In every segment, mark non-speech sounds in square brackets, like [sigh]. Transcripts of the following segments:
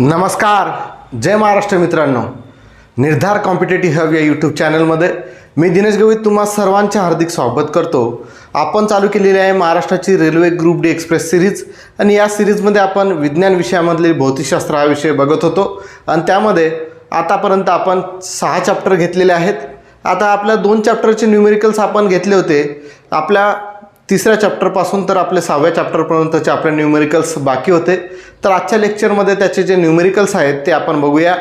नमस्कार. जय महाराष्ट्र मित्रांनो. निर्धार कॉम्पिटेटिव्ह हब या यूट्यूब चॅनलमध्ये मी दिनेश गवित तुम्हा सर्वांचे हार्दिक स्वागत करतो. आपण चालू केलेली आहे महाराष्ट्राची railway group D express series आणि या सिरीजमध्ये आपण विज्ञान विषयामधले भौतिकशास्त्र हा विषय बघत होतो. आणि त्यामध्ये आतापर्यंत आपण सहा चॅप्टर घेतलेले आहेत. आता आपल्या दोन चॅप्टरचे न्यूमेरिकल्स आपण घेतले होते. आपल्या तिसऱ्या चॅप्टरपासून तर आपले सहाव्या चॅप्टरपर्यंतचे आपले न्यूमेरिकल्स बाकी होते. तर आजच्या लेक्चरमध्ये त्याचे जे न्यूमेरिकल्स आहेत ते आपण बघूया.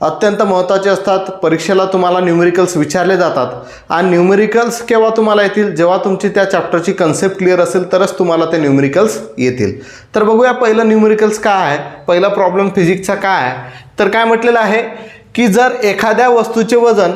अत्यंत महत्त्वाचे असतात. परीक्षेला तुम्हाला न्यूमेरिकल्स विचारले जातात. आणि न्यूमेरिकल्स केव्हा तुम्हाला येतील? जेव्हा तुमची त्या चॅप्टरची कन्सेप्ट क्लिअर असेल तरच तुम्हाला ते न्यूमेरिकल्स येतील. तर बघूया पहिलं न्यूमेरिकल्स काय आहे? पहिला प्रॉब्लेम फिजिक्सचा काय आहे? तर काय म्हटलेलं आहे? की जर एखाद्या वस्तूचे वजन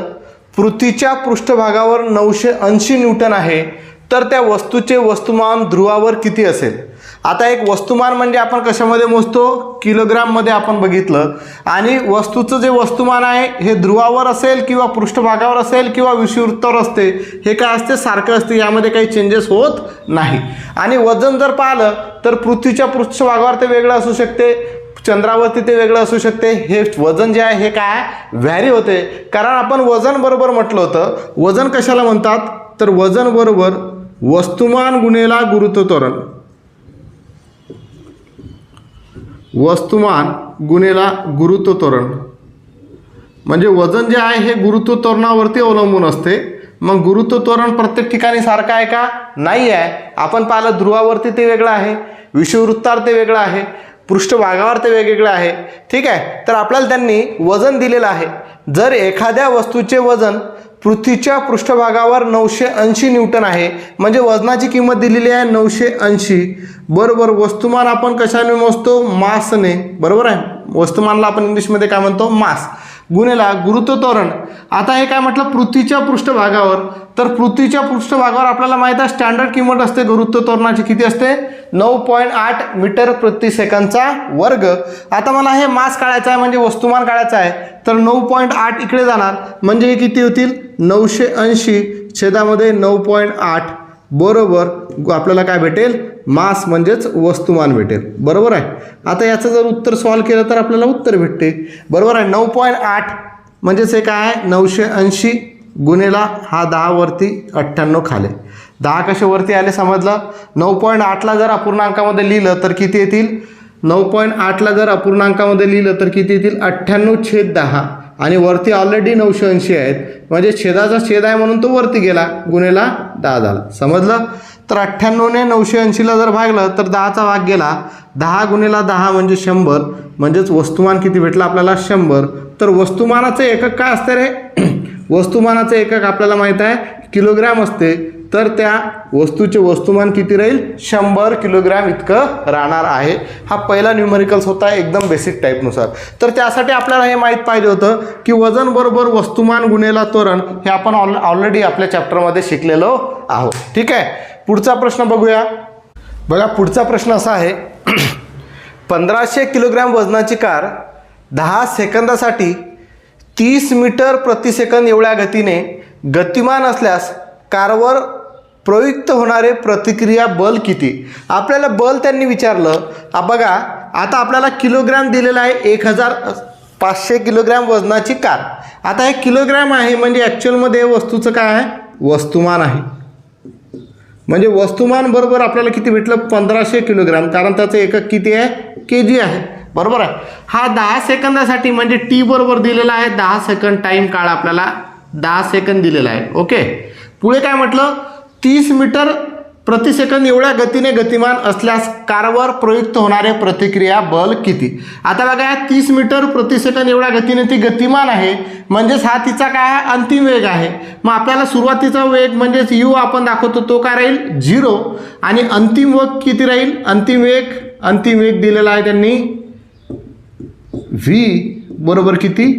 पृथ्वीच्या पृष्ठभागावर नऊशे ऐंशी न्यूटन आहे तर त्या वस्तूचे वस्तुमान ध्रुवावर किती असेल? आता एक वस्तुमान म्हणजे आपण कशामध्ये मोजतो? किलोग्राममध्ये आपण बघितलं. आणि वस्तूचं जे वस्तुमान आहे हे ध्रुवावर असेल किंवा पृष्ठभागावर असेल किंवा विषुवृत्तावर असते हे काय असते? सारखं असते. यामध्ये काही चेंजेस होत नाही. आणि वजन जर पाहिलं तर पृथ्वीच्या पृष्ठभागावर ते वेगळं असू शकते. चंद्रावरती ते वेगळं असू शकते. हे वजन जे आहे हे काय? व्हॅरी होते. कारण आपण वजन बरोबर म्हटलं होतं. वजन कशाला म्हणतात? तर वजन बरोबर वस्तुमान गुणेला गुरुत्वत्वरण वस्तुमान गुणेला गुरुत्वत्वरण म्हणजे वजन जे आहे हे गुरुत्व त्वरणावरती अवलंबून असते. मग गुरुत्व त्वरण प्रत्येक ठिकाणी सारखं आहे का? नाही आहे. आपण पाहिलं ध्रुवावरती ते वेगळं आहे. विषुववृत्तावर ते वेगळं आहे. पृष्ठभागावर ते वेगवेगळं आहे. ठीक आहे? तर आपल्याला त्यांनी वजन दिलेलं आहे. जर एखाद्या वस्तूचे वजन पृथ्वीच्या पृष्ठभागावर नऊशे ऐंशी न्यूटन आहे. म्हणजे वजनाची किंमत दिलेली आहे नऊशे ऐंशी. बरोबर वस्तुमान आपण कशाने मोजतो? मासने. बरोबर आहे? वस्तुमानला आपण इंग्लिशमध्ये काय म्हणतो? मास. गुन्हेला गुरुत्वतोरण. आता हे काय म्हटलं? पृथ्वीच्या पृष्ठभागावर. तर पृथ्वीच्या पृष्ठभागावर आपल्याला माहीत आहे स्टँडर्ड किंमत असते गुरुत्वत्वरणाची किती असते? नऊ पॉईंट आठ मीटर प्रति सेकंदचा वर्ग. आता मला हे मास काढायचं आहे म्हणजे वस्तुमान काढायचं आहे. तर नऊ पॉईंट आठ इकडे जाणार. म्हणजे हे किती होतील? नऊशे ऐंशी. छेदामध्ये नऊ पॉईंट आठ. बरोबर आपल्याला काय भेटेल? मास म्हणजेच वस्तुमान भेटेल. बरोबर आहे? आता याचं जर उत्तर सॉल्व केलं तर आपल्याला उत्तर भेटते. बरोबर आहे? नऊ पॉईंट आठ म्हणजेच हे काय आहे? नऊशे ऐंशी गुन्हेला हा दहावरती अठ्ठ्याण्णव खाले. दहा कशावरती आले समजलं? नऊ पॉईंट आठला जर अपूर्णांकामध्ये लिहिलं तर किती येतील? नऊ पॉईंट आठला जर अपूर्णांकामध्ये लिहिलं तर किती येतील? अठ्ठ्याण्णव छेद दहा. आणि वरती ऑलरेडी नऊशे ऐंशी आहेत. म्हणजे छेदाचा छेद आहे म्हणून तो वरती गेला. गुन्हेला दहा झाला. समजलं? तर अठ्ठ्याण्णवने नऊशे ऐंशीला जर भागलं तर दहाचा भाग गेला. दहा गुणेला दहा म्हणजे शंभर. म्हणजेच वस्तुमान किती भेटलं आपल्याला? शंभर. तर वस्तुमानाचं एकक काय असते रे? [clears throat] वस्तुमानाचं एकक आपल्याला माहीत आहे. किलोग्रॅम असते. तर त्या वस्तूचे वस्तुमान किती राहील? शंभर किलोग्रॅम इतकं राहणार आहे. हा पहिला न्यूमेरिकल्स होता एकदम बेसिक टाईपनुसार तर त्यासाठी आपल्याला हे माहीत पाहिजे होतं की वजन बरोबर वस्तुमान गुन्हेला त्वरण हे आपण ऑल ऑलरेडी आपल्या चॅप्टरमध्ये शिकलेलो आहोत. ठीक आहे? पुढचा प्रश्न बघूया. बघा पुढचा प्रश्न असा आहे. [clears throat] पंधराशे किलोग्रॅम वजनाची कार दहा सेकंदासाठी तीस मीटर प्रतिसेकंद एवढ्या गतीने गतिमान असल्यास कारवर प्रयुक्त होणारे प्रतिक्रिया बल किती? आपल्याला बल त्यांनी विचारलं बघा आता आपल्याला किलोग्रॅम दिलेला आहे एक हजार पाचशे किलोग्रॅम वजनाची कार. आता हे किलोग्रॅम आहे म्हणजे ॲक्च्युअलमध्ये वस्तूचं काय आहे? वस्तुमान आहे. म्हणजे वस्तुमान बरोबर आपल्याला किती भेटलं? पंधराशे किलोग्रॅम. कारण त्याचं एकक किती आहे? के जी आहे. बरोबर आहे? हा दहा सेकंदासाठी म्हणजे टी बरोबर दिलेला आहे. दहा सेकंद टाईम काळ आपल्याला दहा सेकंद दिलेला आहे. ओके? पुढे काय म्हटलं? तीस मीटर प्रतिसेकंद एवढ्या गतीने गतिमान असल्यास कारवर प्रयुक्त होणारे प्रतिक्रिया बल किती? आता बघा या तीस मीटर प्रतिसेकंद एवढ्या गतीने ती गतिमान आहे म्हणजेच हा तिचा काय आहे? अंतिम वेग आहे. मग आपल्याला सुरुवातीचा वेग म्हणजेच यू आपण दाखवतो तो काय राहील? झिरो. आणि अंतिम वेग किती राहील? अंतिम वेग अंतिम वेग दिलेला आहे त्यांनी व्ही बरोबर किती?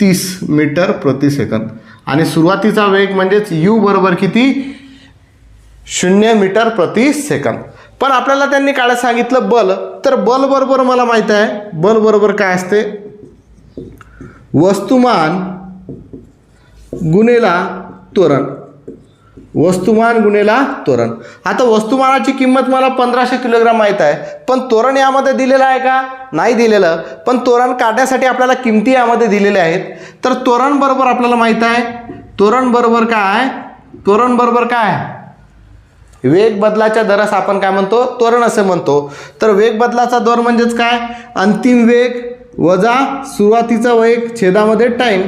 तीस मीटर प्रतिसेकंद आणि सुरुवातीचा वेग म्हणजेच यू बरोबर किती? शून्य मीटर प्रति सेकंद. पण आपल्याला त्यांनी काढायला सांगितलं बल. तर बल बरोबर मला माहीत आहे. बल बरोबर काय असते? वस्तुमान गुन्हेला त्वरण. वस्तुमान गुन्हेला त्वरण. आता वस्तुमानाची किंमत मला पंधराशे किलोग्राम माहीत आहे. पण तोरण यामध्ये दिलेलं आहे का? नाही दिलेलं. पण तोरण काढण्यासाठी आपल्याला किमती यामध्ये दिलेल्या आहेत. तर तोरण बरोबर आपल्याला माहीत आहे. तोरण बरोबर काय? तोरण बरोबर काय? वेग बदलाच्या दरास आपण काय म्हणतो? त्वरण असे म्हणतो. तर वेग बदलाचा दर म्हणजेच काय? अंतिम वेग वजा सुरुवातीचा वेग छेदामध्ये टाईम.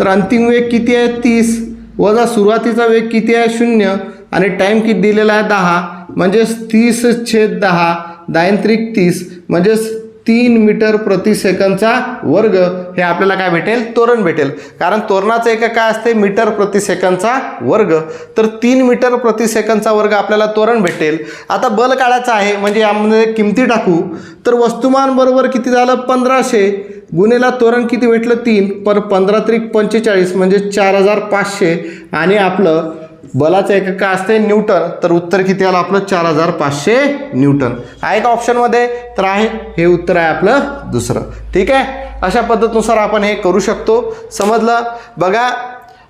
तर अंतिम वेग किती आहे? तीस. वजा सुरुवातीचा वेग किती आहे? शून्य. आणि टाईम किती दिलेला आहे? दहा. म्हणजेच तीस छेद दहा. दायंत्रिक तीस. म्हणजेच तीन मीटर प्रति सेकंदचा वर्ग हे आपल्याला काय भेटेल? तोरण भेटेल. कारण तोरणाचं एक काय असते मीटर प्रति सेकंदचा वर्ग. तर तीन मीटर प्रति सेकंदचा वर्ग आपल्याला तोरण भेटेल. आता बल काढायचा आहे म्हणजे यामध्ये किमती टाकू. तर वस्तुमान बरोबर किती झालं? पंधराशे. गुन्हेला तोरण किती भेटलं? तीन. पर पंधरा त्रिक पंचेचाळीस म्हणजे चार हजार पाचशे. आणि आपलं बलाचं एकक काय असते न्यूटन. तर उत्तर किती आलं आपलं? चार हजार पाचशे न्यूटन. आहे का ऑप्शनमध्ये तर आहे. हे उत्तर आहे आपलं दुसरं. ठीक आहे? अशा पद्धतीनुसार आपण हे करू शकतो. समजलं? बघा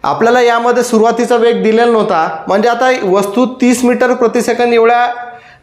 आपल्याला यामध्ये सुरुवातीचा वेग दिलेला नव्हता. म्हणजे आता वस्तू तीस मीटर प्रतिसेकंद एवढ्या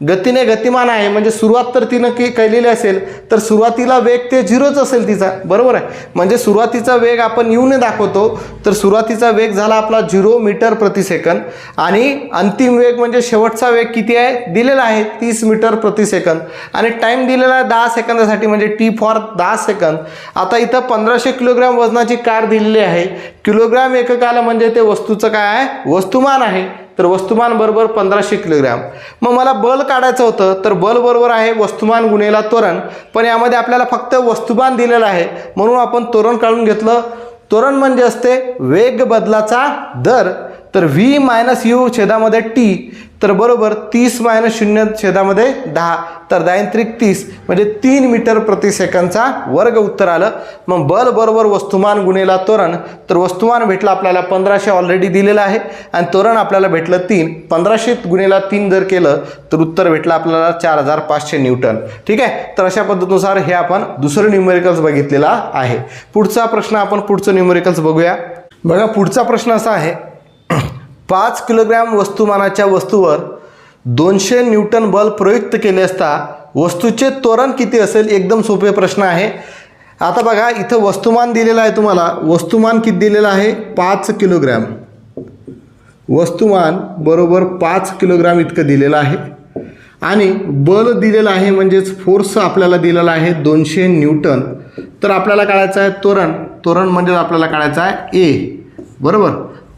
गतीने गतिमान आहे. म्हणजे सुरुवात तर तिनं की केलेली असेल तर सुरुवातीला वेग ते झिरोच असेल तिचा. बरोबर आहे? म्हणजे सुरुवातीचा वेग आपण येऊन दाखवतो तर सुरुवातीचा वेग झाला आपला झिरो मीटर प्रति सेकंद. आणि अंतिम वेग म्हणजे शेवटचा वेग किती आहे? दिलेला आहे तीस मीटर प्रति सेकंद. आणि टाईम दिलेला आहे दहा सेकंदासाठी म्हणजे टी फॉर दहा सेकंद. आता इथं पंधराशे किलोग्रॅम वजनाची कार दिलेली आहे. किलोग्रॅम एककाला म्हणजे ते वस्तूचं काय आहे? वस्तुमान आहे. तर वस्तुमान बरोबर पंधराशे किलोग्रॅम. मग मला बल काढायचं होतं तर बल बरोबर आहे वस्तुमान गुणेला तोरण. पण यामध्ये आपल्याला फक्त वस्तुमान दिलेलं आहे म्हणून आपण तोरण काढून घेतलं. तोरण म्हणजे असते वेग बदलाचा दर. तर व्ही मायनस यू छेदामध्ये टी तर बरोबर तीस मायनस शून्य छेदामध्ये दहा. तर दायंत्रिक तीस म्हणजे तीन मीटर प्रति सेकंदचा वर्ग उत्तर आलं. मग बल बरोबर वस्तुमान गुणेला तोरण तर वस्तुमान भेटलं आपल्याला पंधराशे ऑलरेडी दिलेलं आहे. आणि तोरण आपल्याला भेटलं तीन. पंधराशे गुणेला तीन जर केलं तर उत्तर भेटलं आपल्याला चार हजार पाचशे न्यूटन. ठीक आहे? तर अशा पद्धतीनुसार हे आपण दुसरं न्यूमेरिकल्स बघितलेला आहे. पुढचा प्रश्न आपण पुढचं न्यूमेरिकल्स बघूया. बघा पुढचा प्रश्न असा आहे. पाच किलोग्रॅम वस्तुमानाच्या वस्तूवर दोनशे न्यूटन बल प्रयुक्त केले असता वस्तूचे त्वरण किती असेल? एकदम सोपे प्रश्न आहे. आता बघा इथं वस्तुमान दिलेलं आहे तुम्हाला. वस्तुमान किती दिलेलं आहे? पाच किलोग्रॅम. वस्तुमान बरोबर पाच किलोग्राम इतकं दिलेलं आहे. आणि बल दिलेलं आहे म्हणजेच फोर्स आपल्याला दिलेला आहे दोनशे न्यूटन. तर आपल्याला काढायचं आहे तोरण. तोरण म्हणजे आपल्याला काढायचं आहे ए बरोबर?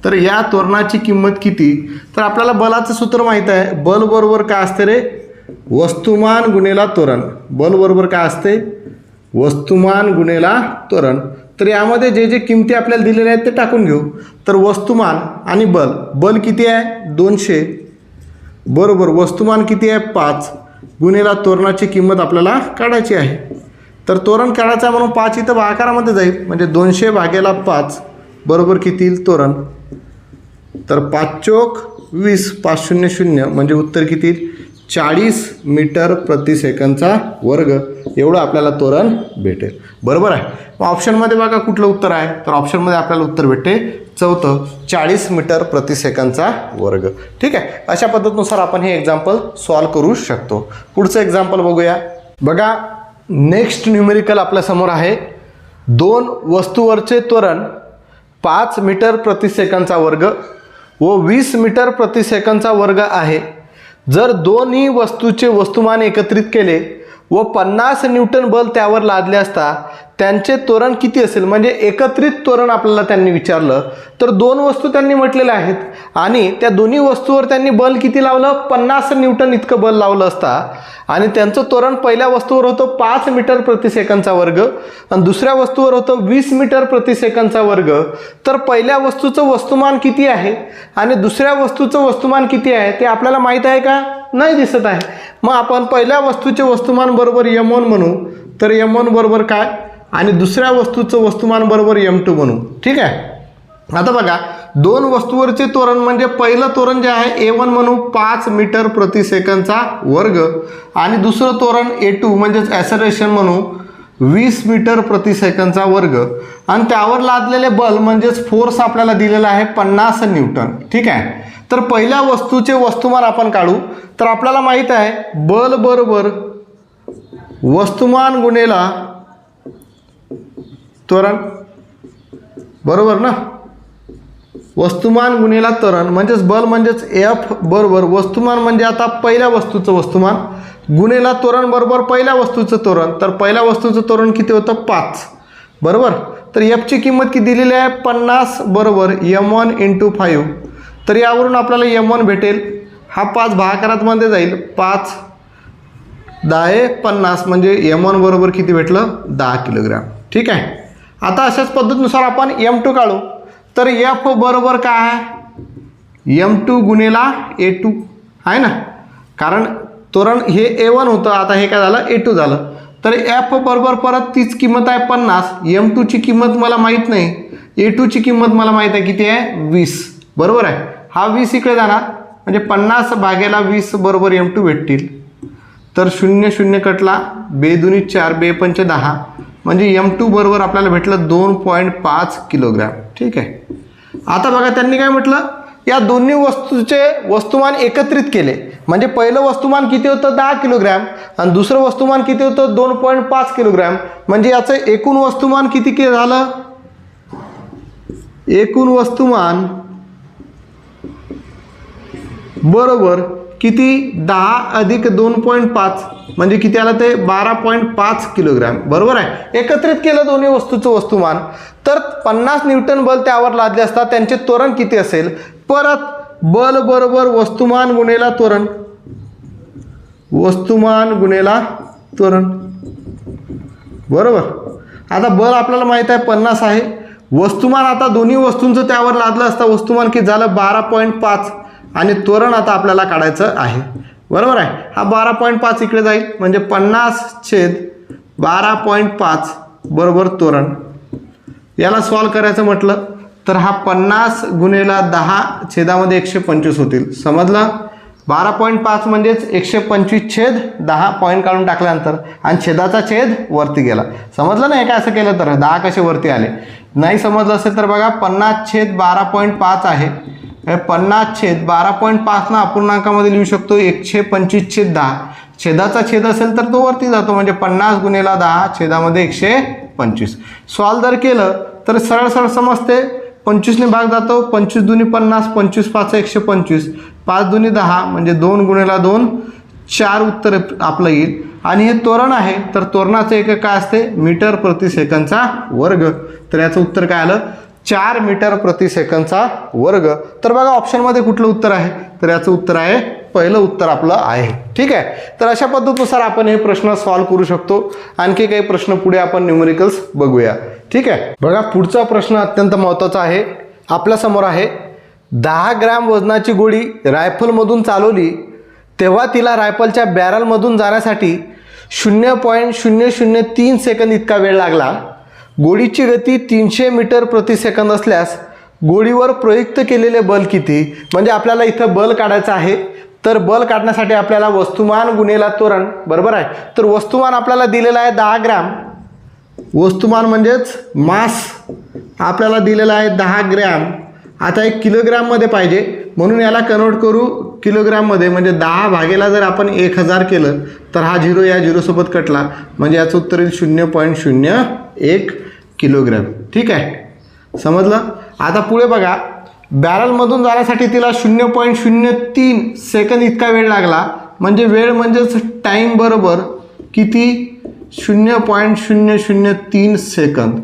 तर या तोरणाची किंमत किती? तर आपल्याला बलाचं सूत्र माहीत आहे. बल बरोबर काय असते रे? वस्तुमान गुणेला तोरण. बल बरोबर काय असते? वस्तुमान गुणेला त्वरण तर यामध्ये जे जे किमती आपल्याला दिलेल्या आहेत ते टाकून घेऊ. तर वस्तुमान आणि बल. बल किती आहे? दोनशे. बरोबर. वस्तुमान किती आहे? पाच. गुन्हेला तोरणाची किंमत आपल्याला काढायची आहे. तर तोरण काढायचं म्हणून पाच इथं आकारामध्ये जाईल. म्हणजे दोनशे भागेला पाच. बरोबर किती येईल? तोरण. तर पाच चोक वीस पाच शून्य शून्य म्हणजे उत्तर किती? चाळीस मीटर प्रति सेकंदचा वर्ग. एवढं आपल्याला तोरण भेटेल. बरोबर आहे? मग ऑप्शनमध्ये बघा कुठलं उत्तर आहे. तर ऑप्शनमध्ये आपल्याला उत्तर भेटते चौथं चाळीस मीटर प्रति सेकंदचा वर्ग. ठीक आहे? अशा पद्धतीनुसार आपण हे एक्झाम्पल सॉल्व करू शकतो. पुढचं एक्झाम्पल बघूया. बघा नेक्स्ट न्यूमेरिकल आपल्यासमोर आहे. दोन वस्तूवरचे त्वरण पाच मीटर प्रति सेकंदचा वर्ग. व वीस मीटर प्रतिसेकंदचा वर्ग आहे. जर दोन्ही वस्तूचे वस्तुमान एकत्रित केले व पन्नास न्यूटन बल त्यावर लादले असता त्यांचे त्वरण किती असेल? म्हणजे एकत्रित त्वरण आपल्याला त्यांनी विचारलं. तर दोन वस्तू त्यांनी म्हटलेल्या आहेत. आणि त्या दोन्ही वस्तूवर त्यांनी बल किती लावलं? पन्नास न्यूटन इतकं बल लावलं असता. आणि त्यांचं त्वरण पहिल्या वस्तूवर होतं पाच मीटर प्रतिसेकंदचा वर्ग. आणि दुसऱ्या वस्तूवर होतं वीस मीटर प्रतिसेकंदचा वर्ग. तर पहिल्या वस्तूचं वस्तुमान किती आहे? आणि दुसऱ्या वस्तूचं वस्तुमान किती आहे? ते आपल्याला माहीत आहे का? नाही दिसत आहे. मग आपण पहिल्या वस्तूचे वस्तुमान बरोबर यम वन म्हणू. तर यम वन बरोबर काय? आणि दुसऱ्या वस्तूचं वस्तुमान बरोबर यम टू म्हणू. ठीक आहे? आता बघा दोन वस्तूवरचे तोरण म्हणजे पहिलं तोरण जे आहे ए वन म्हणू पाच मीटर प्रति सेकंदचा वर्ग. आणि दुसरं तोरण ए टू म्हणजेच ॲसरेशन म्हणू वीस मीटर प्रति सेकंदचा वर्ग. आणि त्यावर लादलेले बल म्हणजेच फोर्स आपल्याला दिलेला आहे पन्नास न्यूटन. ठीक आहे? तर पहिल्या वस्तूचे वस्तुमान आपण काढू. तर आपल्याला माहीत आहे बल बरोबर वस्तुमान गुणेला त्वरण. बरोबर ना? वस्तुमान गुन्हेला त्वरण म्हणजेच बल म्हणजेच एफ बरोबर. वस्तुमान म्हणजे आता पहिल्या वस्तूचं वस्तुमान. गुन्हेला त्वरण बरोबर पहिल्या वस्तूचं त्वरण. तर पहिल्या वस्तूचं त्वरण किती होतं? पाच. बरोबर? तर एफची किंमत किती दिलेली आहे? पन्नास बरोबर यम वन इंटू फाईव्ह तर यावरून आपल्याला यम वन भेटेल. हा पाच भाकारातमध्ये जाईल. पाच दहा पन्नास म्हणजे एम वन बरोबर किती भेटलं? दहा किलोग्रॅम. ठीक आहे? आता अशाच पद्धतीनुसार आपण एम टू काढू. तर एफ बरोबर काय आहे? एम टू गुणेला ए टू आहे ना? कारण तोरण हे ए वन होतं. आता हे काय झालं? ए टू झालं. तर एफ बरोबर परत तीच किंमत आहे पन्नास. एम टूची किंमत मला माहीत नाही. ए टूची किंमत मला माहीत आहे किती आहे? वीस. बरोबर आहे? हा वीस इकडे जाणार. म्हणजे पन्नास भागेला वीस बरोबर एम टू भेटतील. तर शून्य शून्य कटला बेदुनी चार बे पंच दहा. म्हणजे एम टू बरोबर आपल्याला भेटलं दोन पॉईंट पाच किलोग्रॅम. ठीक आहे? आता बघा त्यांनी काय म्हटलं? या दोन्ही वस्तूचे वस्तुमान एकत्रित केले. म्हणजे पहिलं वस्तुमान किती होतं? दहा किलोग्रॅम. आणि दुसरं वस्तुमान किती होतं? दोन पॉईंट पाच किलोग्रॅम. म्हणजे याचं एकूण वस्तुमान किती के झालं? एकूण वस्तुमान बरोबर किती? दहा अधिक दोन पॉईंट पाच. म्हणजे किती आलं ते? बारा पॉईंट पाच किलोग्रॅम. बरोबर आहे? एकत्रित केलं दोन्ही वस्तूचं वस्तुमान. तर पन्नास न्यूटन बल त्यावर लादले असतात त्यांचे त्वरण किती असेल? परत बल बरोबर वस्तुमान गुणेला त्वरण. वस्तुमान गुणेला त्वरण. बरोबर? आता बल आपल्याला माहीत आहे पन्नास आहे. वस्तुमान आता दोन्ही वस्तूंचं त्यावर लादलं असता वस्तुमान किती झालं? बारा पॉईंट पाच. आणि तोरण आता आपल्याला काढायचं आहे. बरोबर आहे? हा बारा पॉईंट पाच इकडे जाईल. म्हणजे पन्नास छेद बारा पॉईंट पाच बरोबर तोरण. याला सॉल्व करायचं म्हटलं तर हा पन्नास गुणेला दहा छेदामध्ये एकशे पंचवीस होतील. समजलं? बारा पॉईंट पाच म्हणजेच एकशे पंचवीस छेद दहा पॉईंट काढून टाकल्यानंतर आणि छेदाचा छेद वरती गेला. समजलं नाही? काय असं केलं तर? दहा कसे वरती आले? नाही समजलं असेल तर बघा पन्नास छेद बारा पॉईंट पाच आहे. पन्नास छेद बारा पॉईंट पाच ना अपूर्णांकामध्ये लिहू शकतो एकशे पंचवीस छेद दहा. छेदाचा छेद असेल तर तो वरती जातो म्हणजे पन्नास गुणेला दहा छेदामध्ये एकशे पंचवीस. सॉल्व जर केलं तर सरळ सरळ समजते. पंचवीसने भाग जातो पंचवीस दुनी पन्नास पंचवीस पाच एकशे पंचवीस. पाच दुनी दहा म्हणजे दोन गुणेला दोन चार उत्तर आपलं येईल. आणि हे तोरण आहे तर तोरणाचं एकक काय असते? मीटर प्रति सेकंदचा वर्ग. तर याचं उत्तर काय आलं? चार मीटर प्रति सेकंदचा वर्ग. तर बघा ऑप्शनमध्ये कुठलं उत्तर आहे? तर याचं उत्तर आहे पहिलं उत्तर आपलं आहे. ठीक आहे? तर अशा पद्धतीनुसार आपण हे प्रश्न सॉल्व करू शकतो. आणखी काही प्रश्न पुढे आपण न्यूमेरिकल्स बघूया. ठीक आहे? बघा पुढचा प्रश्न अत्यंत महत्त्वाचा आहे. आपल्यासमोर आहे दहा ग्रॅम वजनाची गोळी रायफलमधून चालवली तेव्हा तिला रायफलच्या बॅरलमधून जाण्यासाठी शून्य पॉईंट शून्य शून्य तीन सेकंद इतका वेळ लागला. गोळीची गती तीनशे मीटर प्रति सेकंद असल्यास गोळीवर प्रयुक्त केलेले बल किती? म्हणजे आपल्याला इथं बल काढायचं आहे. तर बल काढण्यासाठी आपल्याला वस्तुमान गुन्हेला तोरण बरोबर आहे? तर वस्तुमान आपल्याला दिलेलं आहे दहा ग्रॅम. वस्तुमान म्हणजेच मास आपल्याला दिलेला आहे दहा ग्रॅम. आता एक किलोग्रॅममध्ये पाहिजे. म्हणून याला कन्वर्ट करू किलोग्रॅममध्ये म्हणजे दहा भागेला जर आपण एक हजार केलं तर हा झिरो या झिरोसोबत कटला. म्हणजे याचं उत्तर येईल शून्य पॉईंट शून्य एक. किलोग्रॅम. ठीक आहे? समजलं? आता पुढे बघा. बॅरलमधून जाण्यासाठी तिला शून्य पॉईंट शून्य तीन सेकंद इतका वेळ लागला. म्हणजे वेळ म्हणजेच टाईम बरोबर किती? शून्य पॉईंट शून्य शून्य तीन सेकंद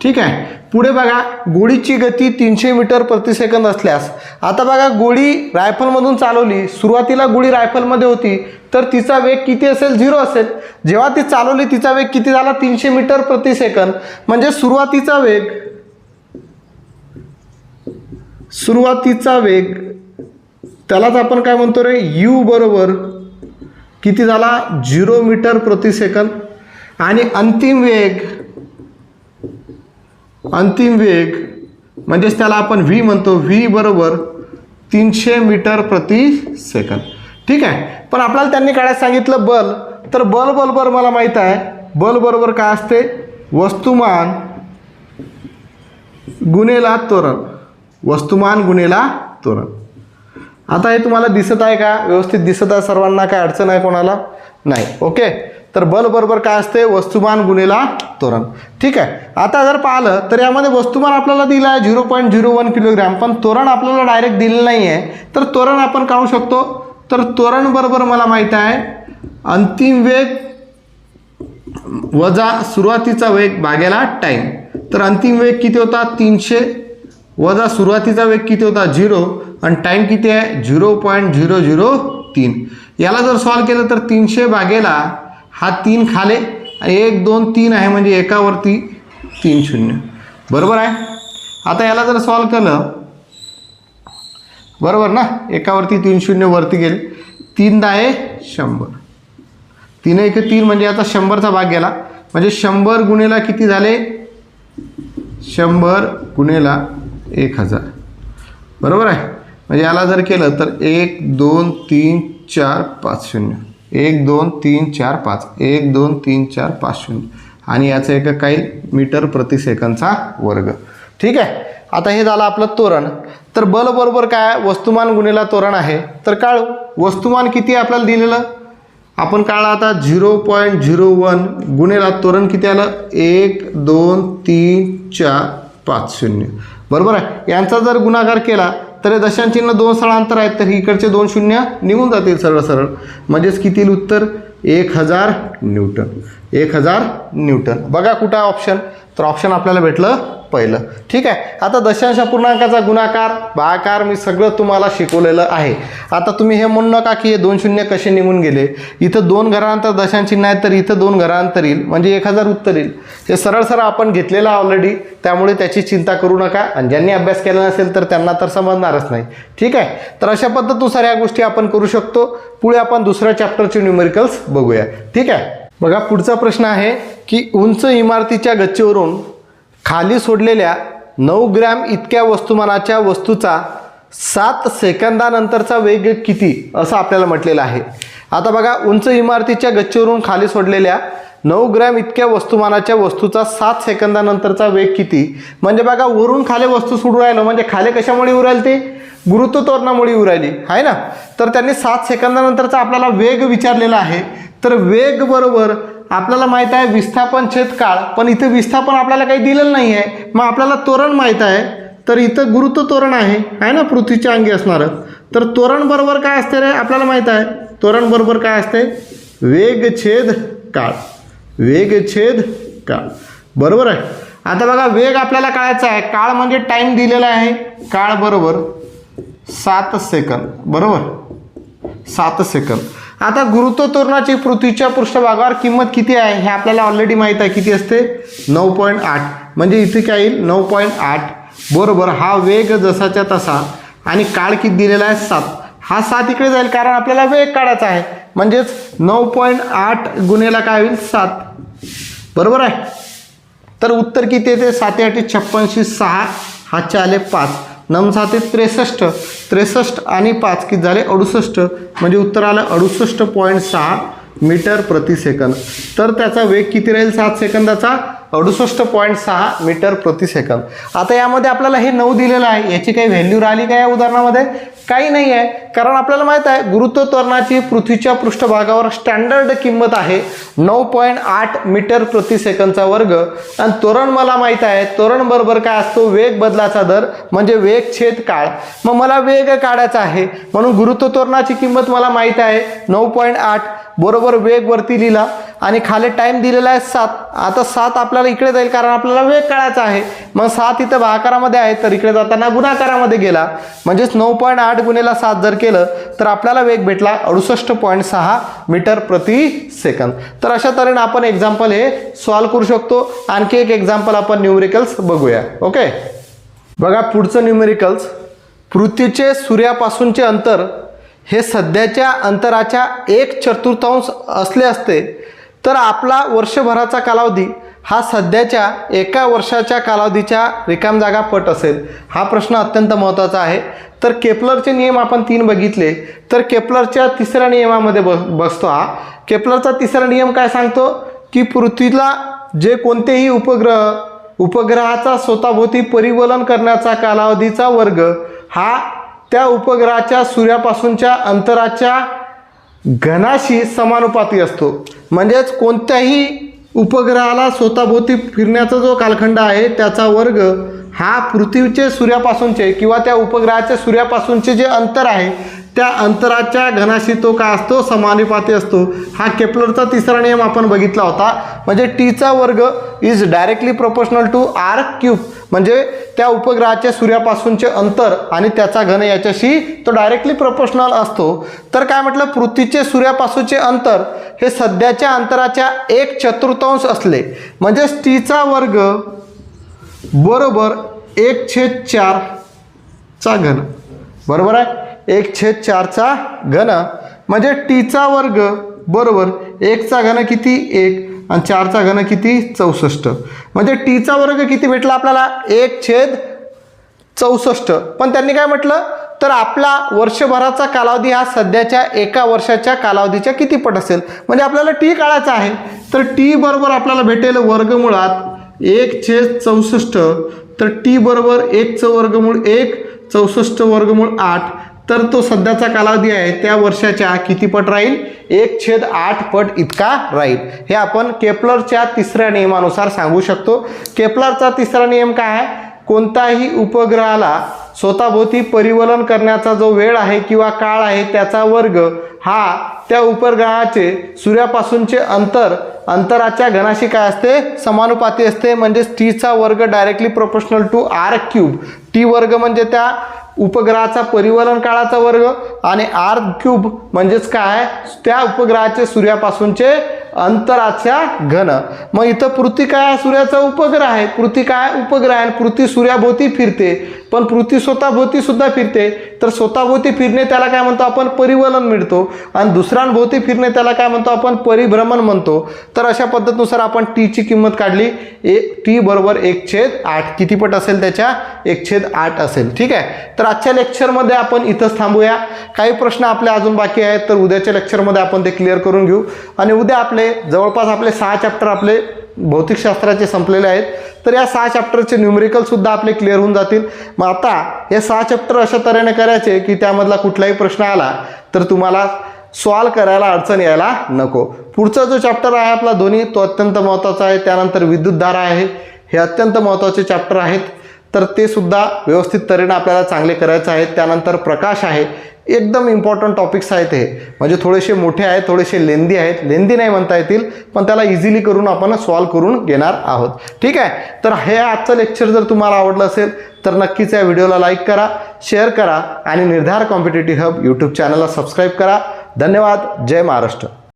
ठीक आहे. पुढे बघा गोळीची गती तीनशे मीटर प्रति सेकंद असल्यास. आता बघा गोळी रायफलमधून चालवली सुरुवातीला गोळी रायफलमध्ये होती तर तिचा वेग किती असेल? झिरो असेल. जेव्हा ती चालवली तिचा वेग किती झाला? तीनशे मीटर प्रति सेकंद. म्हणजे सुरुवातीचा वेग सुरुवातीचा वेग त्यालाच आपण काय म्हणतो रे? यू बरोबर किती झाला? झिरो मीटर प्रति सेकंद. आणि अंतिम वेग अंतिम वेग म्हणजेच त्याला आपण व्ही म्हणतो व्ही बरोबर तीनशे मीटर प्रति सेकंद. ठीक आहे? पण आपल्याला त्यांनी काढायला सांगितलं बल. तर बल बरोबर मला माहीत आहे बल बरोबर काय असते? वस्तुमान गुन्हेला तोरण वस्तुमान गुन्हेला तोरण आता हे तुम्हाला दिसत आहे का? व्यवस्थित दिसत आहे सर्वांना? काय अडचण आहे कोणाला? नाही. ओके? तर बल बरोबर काय असते? वस्तुमान गुन्हेला तोरण ठीक आहे? आता जर पाहिलं तर यामध्ये वस्तुमान आपल्याला दिलं आहे zero point zero one kilogram पण तोरण आपल्याला डायरेक्ट दिलेलं नाही आहे तर तोरण आपण काढू शकतो. तर तोरण बरोबर मला माहीत आहे अंतिम वेग वजा सुरुवातीचा वेग भागेला टाईम. तर अंतिम वेग किती होता? तीनशे. वजा सुरुवातीचा वेग किती होता? झिरो. आणि टाईम किती आहे? झिरो पॉईंट झिरो झिरो तीन. याला जर सॉल्व केलं तर तीनशे भागेला हा तीन खाले एक दोन तीन आहे म्हणजे एकावरती तीन शून्य. बरोबर आहे? आता याला जर सॉल्व केलं बरोबर ना? एकावरती तीन शून्य वरती गेले. तीन आहे शंभर. तीन एक तीन म्हणजे आता शंभरचा भाग गेला. म्हणजे शंभर गुणेला किती झाले? शंभर गुणेला एक हजार. बरोबर आहे? म्हणजे याला जर केलं तर एक दोन तीन चार पाच शून्य. एक दोन तीन चार पाच. एक दोन तीन चार पाच शून्य. आणि याचं एक काही मीटर प्रति सेकंदचा वर्ग. ठीक आहे? आता हे झालं आपलं तोरण. तर बल बरोबर काय? वस्तुमान गुन्हेला तोरण आहे. तर काळू वस्तुमान किती आहे आपल्याला दिलेलं? आपण काढला आता झिरो पॉईंट झिरो वन. गुणेला तोरण किती आलं? एक दोन तीन चार पाच शून्य. बरोबर आहे? यांचा जर गुणाकार केला तर हे दशांचिन्ह दोन स्थळांतर आहेत तर इकडचे दोन शून्य निघून जातील सरळ सरळ. म्हणजेच किती उत्तर? एक हजार न्यूटन. एक हजार न्यूटन. बघा कुठं आहे ऑप्शन तर ऑप्शन आपल्याला भेटलं पहिलं. ठीक आहे? आता दशांश पूर्णांकाचा गुणाकार भाकार मी सगळं तुम्हाला शिकवलेलं आहे. आता तुम्ही हे म्हणू नका की हे दोन शून्य कसे निघून गेले. इथं दोन घरांतर दशांचिन्ह आहेत तर इथं दोन घरांतर येईल. म्हणजे एक हजार उत्तर येईल. हे सरळ सरळ आपण घेतलेलं ऑलरेडी त्यामुळे त्याची चिंता करू नका. आणि ज्यांनी अभ्यास केला नसेल तर त्यांना तर समजणारच नाही. ठीक आहे? तर अशा पद्धतीनुसार या गोष्टी आपण करू शकतो. पुढे आपण दुसऱ्या चॅप्टरचे न्यूमेरिकल्स बघूया. ठीक आहे? बघा पुढचा प्रश्न आहे की उंच इमारतीच्या गच्चीवरून खाली सोडलेल्या नऊ ग्रॅम इतक्या वस्तुमानाच्या वस्तूचा सात सेकंदानंतरचा वेग किती असं आपल्याला म्हटलेलं आहे. आता बघा उंच इमारतीच्या गच्चीवरून खाली सोडलेल्या नऊ ग्रॅम इतक्या वस्तुमानाच्या वस्तूचा सात सेकंदानंतरचा वेग किती? म्हणजे बघा वरून खाली वस्तू सोडू राहिलं म्हणजे खाली कशामुळे उरायला ते? गुरुत्वतोरणामुळे उरायली आहे ना? तर त्यांनी सात सेकंदानंतरचा आपल्याला वेग विचारलेला आहे. तर वेग बरोबर आपल्याला माहीत आहे विस्थापन छेद काळ पण इथं विस्थापन आपल्याला काही दिलेलं नाही आहे. मग आपल्याला तोरण माहीत आहे. तर इथं गुरुत्व तोरण आहे. आहे ना? पृथ्वीच्या अंगी असणारं. तर तोरण बरोबर काय असते रे? आपल्याला माहीत आहे. तोरण बरोबर काय असते? वेग छेद काळ. वेग छेद काळ. बरोबर आहे? आता बघा वेग आपल्याला कळायचा आहे. काळ म्हणजे टाईम दिलेला आहे. काळ बरोबर सात सेकंद. बरोबर? सात सेकंद. आता गुरुत्व तोरणाची पृथ्वीच्या पृष्ठभागावर किंमत किती आहे हे आपल्याला ऑलरेडी माहीत आहे. किती असते? नऊ पॉईंट आठ. म्हणजे इथे काय येईल? नऊ पॉईंट आठ. बरोबर हा वेग जसाच्या तसा आणि काळ किती दिलेला आहे? सात. हा सात इकडे जाईल कारण आपल्याला वेग काढायचा आहे. म्हणजेच नऊ पॉईंट आठ गुन्हेला काय होईल? सात. बरोबर आहे? तर उत्तर किती येते? साते आठे छप्पनशे सहा. हातचे आले पाच. नम साते त्रेसष्ट. त्रेसष्ट आणि पाच की झाले? अडुसष्ट. म्हणजे उत्तर आलं अडुसष्ट पॉईंट सहा मीटर प्रति सेकंद. तर त्याचा वेग किती राहील? सात सेकंदाचा. अडुसष्ट पॉईंट सहा मीटर प्रति सेकंद. आता यामध्ये आपल्याला हे नऊ दिलेलं आहे. याची काही व्हॅल्यू राहिली का या उदाहरणामध्ये? काही नाही आहे. कारण आपल्याला माहीत आहे गुरुत्व त्वरणाची पृथ्वीच्या पृष्ठभागावर स्टँडर्ड किंमत आहे नऊ पॉईंट आठ मीटर प्रति सेकंदचा वर्ग. आणि तोरण मला माहीत आहे तोरण बरोबर काय असतो? वेग बदलाचा दर म्हणजे वेग छेद काळ. मग मला वेग काढायचा आहे. म्हणून गुरुत्व त्वरणाची किंमत मला माहीत आहे नऊ पॉईंट आठ बरोबर वेग वरती लिहिला आणि खाली टाईम दिलेला आहे सात. आता सात आपल्याला इकडे जाईल कारण आपल्याला वेग काढायचा आहे. मग सात इथं भाकारामध्ये आहे तर इकडे जाताना गुणाकारामध्ये गेला. म्हणजेच नऊ पॉईंट आठ गुणेला सात जर केलं तर आपल्याला वेग भेटला अडुसष्ट पॉईंट सहा मीटर प्रति सेकंद तर अशा तऱ्हेने आपण एक्झाम्पल हे सॉल्व करू शकतो. आणखी एक एक्झाम्पल आपण न्यूमेरिकल्स बघूया. ओके बघा पुढचं न्यूमेरिकल्स पृथ्वीचे सूर्यापासूनचे अंतर हे सध्याच्या अंतराच्या एक चतुर्थांश असले असते तर आपला वर्षभराचा कालावधी हा सध्याच्या एका वर्षाच्या कालावधीच्या रिकाम जागा पट असेल. हा प्रश्न अत्यंत महत्त्वाचा आहे. तर केपलरचे नियम आपण तीन बघितले. तर केपलरच्या तिसऱ्या नियमामध्ये ब बसतो हा. केपलरचा तिसरा नियम काय सांगतो? की पृथ्वीला जे कोणतेही उपग्रह उपग्रहाचा स्वतःभोवती परिवलन करण्याचा कालावधीचा वर्ग हा त्या उपग्रहाच्या सूर्यापासूनच्या अंतराच्या घनाशी समानुपाती असतो. म्हणजेच कोणत्याही उपग्रहाला स्वतःभोवती फिरण्याचा जो कालखंड आहे त्याचा वर्ग हा पृथ्वीचे सूर्यापासूनचे किंवा त्या उपग्रहाच्या सूर्यापासूनचे जे अंतर आहे त्या अंतराच्या घनाशी तो काय असतो? समानुपाती असतो. हा केपलरचा तिसरा नियम आपण बघितला होता. म्हणजे टीचा वर्ग is directly proportional to r cube म्हणजे त्या उपग्रहाच्या सूर्यापासूनचे अंतर आणि त्याचा घन याच्याशी तो डायरेक्टली प्रोपोर्शनल असतो. तर काय म्हटलं? पृथ्वीचे सूर्यापासूनचे अंतर हे सध्याच्या अंतराच्या एक चतुर्थांश असले. म्हणजे टीचा वर्ग बरोबर एक छेद चारचा घन. बरोबर आहे? एक छेद चारचा घन. म्हणजे टीचा वर्ग बरोबर एकचा घन किती? एक. आणि चारचा घन किती? चौसष्ट. म्हणजे टीचा वर्ग किती भेटला आपल्याला? एक छेद चौसष्ट. पण त्यांनी काय म्हटलं? तर आपला वर्षभराचा कालावधी हा सध्याच्या एका वर्षाच्या कालावधीच्या किती पट असेल? म्हणजे आपल्याला टी काढायचा आहे. तर टी बरोबर आपल्याला भेटेल वर्गमुळात एक छेद चौसष्ट. तर टी बरोबर एकचं वर्गमूळ एक चौसष्ट वर्गमूळ आठ. तर तो सध्याचा कालावधी आहे त्या वर्षाच्या किती पट राहील? एक छेद आठ पट इतका राहील. हे आपण केपलरच्या तिसऱ्या नियमानुसार सांगू शकतो. केपलरचा तिसरा नियम काय आहे? कोणताही उपग्रहाला स्वतःभोवती परिवलन करण्याचा जो वेळ आहे किंवा काळ आहे त्याचा वर्ग हा त्या उपग्रहाचे सूर्यापासूनचे अंतर अंतराच्या घनाशी काय असते? समानुपाती असते. म्हणजे टीचा वर्ग directly proportional to r cube T वर्ग म्हणजे त्या उपग्रहाचा परिवलन काळाचा वर्ग आणि आर क्यूब म्हणजेच काय? त्या उपग्रहाचे सूर्यापासूनचे अंतराच्या घन. मग इथं पृथ्वी काय? सूर्याचा उपग्रह आहे. पृथ्वी काय? उपग्रह आहे पृथ्वी सूर्याभोवती फिरते. पण पृथ्वी स्वतःभोवती सुद्धा फिरते. तर स्वतःभोवती फिरणे त्याला काय म्हणतो आपण? परिवलन मिळतो. आणि दुसऱ्यांभोवती फिरणे त्याला काय म्हणतो आपण? परिभ्रमण म्हणतो. तर अशा पद्धतीनुसार आपण टीची किंमत काढली. ए टी बरोबर एक छेद आठ. कितीपट असेल त्याच्या? एक छेद आठ असेल. ठीक आहे? तर आजच्या लेक्चरमध्ये आपण इथंच थांबूया. काही प्रश्न आपले अजून बाकी आहेत तर उद्याच्या लेक्चरमध्ये आपण ते क्लिअर करून घेऊ. आणि उद्या आपले जवळपास आपले सहा चॅप्टर आपले भौतिकशास्त्राचे संपलेले आहेत तर या सहा चॅप्टरचे न्युमरिकलसुद्धा आपले क्लिअर होऊन जातील. मग आता हे सहा चॅप्टर अशा तऱ्हेने करायचे की त्यामधला कुठलाही प्रश्न आला तर तुम्हाला सॉल्व करायला अडचण यायला नको. पुढचा जो चॅप्टर आहे आपला दोन्ही तो अत्यंत महत्त्वाचा आहे. त्यानंतर विद्युतधारा आहे. हे अत्यंत महत्त्वाचे चॅप्टर आहेत. तर ते सुद्धा व्यवस्थित तऱ्हेने आपल्याला चांगले करायचं आहे. त्यानंतर प्रकाश आहे. एकदम इम्पॉर्टंट टॉपिक्स आहेत हे. म्हणजे थोडेसे मोठे आहेत थोडेसे लेंदी आहेत. लेंदी नाही म्हणता येतील पण त्याला इझिली करून आपण सॉल्व करून घेणार आहोत. ठीक आहे? तर हे आजचं लेक्चर जर तुम्हाला आवडलं असेल तर नक्कीच या व्हिडिओला लाईक करा शेअर करा आणि निर्धार कॉम्पिटेटिव्ह हब यूट्यूब चॅनलला सबस्क्राईब करा. धन्यवाद. जय महाराष्ट्र.